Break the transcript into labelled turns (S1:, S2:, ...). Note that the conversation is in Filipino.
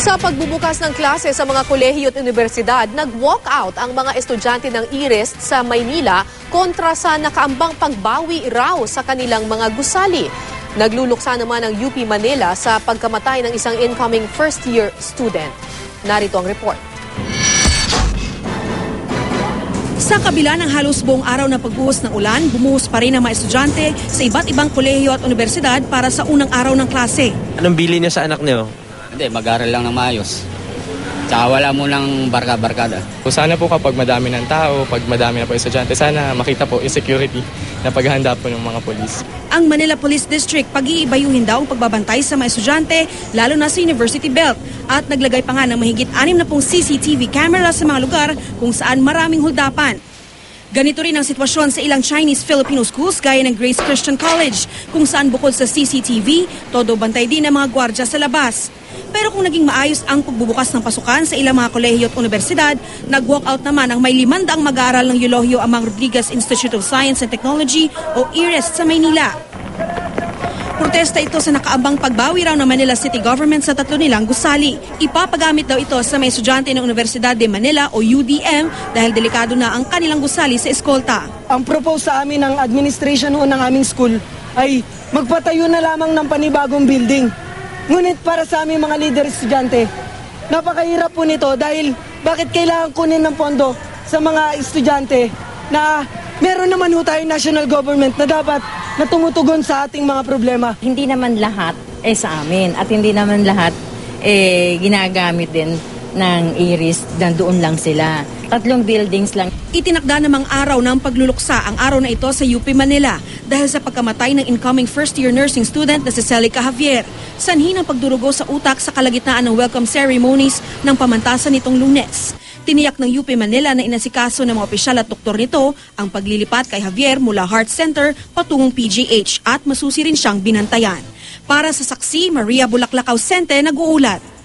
S1: Sa pagbubukas ng klase sa mga kolehiyo at universidad, nag-walk out ang mga estudyante ng IRES sa Maynila kontra sa nakaambang pagbawi raw sa kanilang mga gusali. Nagluluksa naman ang UP Manila sa pagkamatay ng isang incoming first-year student. Narito ang report.
S2: Sa kabila ng halos buong araw na pagbuhos ng ulan, bumuhos pa rin ang mga estudyante sa iba't ibang kolehiyo at universidad para sa unang araw ng klase.
S3: Anong bili niyo sa anak niyo?
S4: Hindi, mag-aral lang ng maayos. Tsaka wala mo ng barka-barkada.
S5: Sana po kapag madami ng tao, pag madami na po estudyante, sana makita po yung security na paghahanda po ng mga polis.
S2: Ang Manila Police District pag-iibayuhin daw ang pagbabantay sa mga estudyante, lalo na sa University Belt. At naglagay pa nga ng mahigit anim na pong CCTV camera sa mga lugar kung saan maraming huldapan. Ganito rin ang sitwasyon sa ilang Chinese-Filipino schools gaya ng Grace Christian College, kung saan bukod sa CCTV, todo bantay din ang mga gwardya sa labas. Pero kung naging maayos ang pagbubukas ng pasukan sa ilang mga kolehiyo at universidad, nag-walk out naman ang may limandaang mag-aaral ng Eulogio Amang Rodriguez Institute of Science and Technology o IRES sa Maynila. Protesta ito sa nakaambang pagbawi raw ng Manila City Government sa tatlo nilang gusali. Ipapagamit daw ito sa mga estudyante ng Universidad de Manila o UDM dahil delikado na ang kanilang gusali sa eskolta.
S6: Ang propose sa amin ng administration ho ng aming school ay magpatayo na lamang ng panibagong building. Ngunit para sa aming mga leader estudyante, napakahirap po nito dahil bakit kailangan kunin ng pondo sa mga estudyante na meron naman ho tayong national government na dapat na tumutugon sa ating mga problema.
S7: hindi naman lahat eh sa amin at hindi naman lahat eh ginagamit din ng iris na doon lang sila. Tatlong buildings lang.
S2: Itinakda namang araw ng pagluluksa ang araw na ito sa UP Manila dahil sa pagkamatay ng incoming first-year nursing student na si Celica Javier. Sanhi ng pagdurugo sa utak sa kalagitnaan ng welcome ceremonies ng pamantasan nitong lunes. Tiniyak ng UP Manila na inasikaso ng mga opisyal at doktor nito ang paglilipat kay Javier mula Heart Center patungong PGH at masusi rin siyang binantayan. Para sa saksi, Maria Bulaklakaw Sente nag-uulat.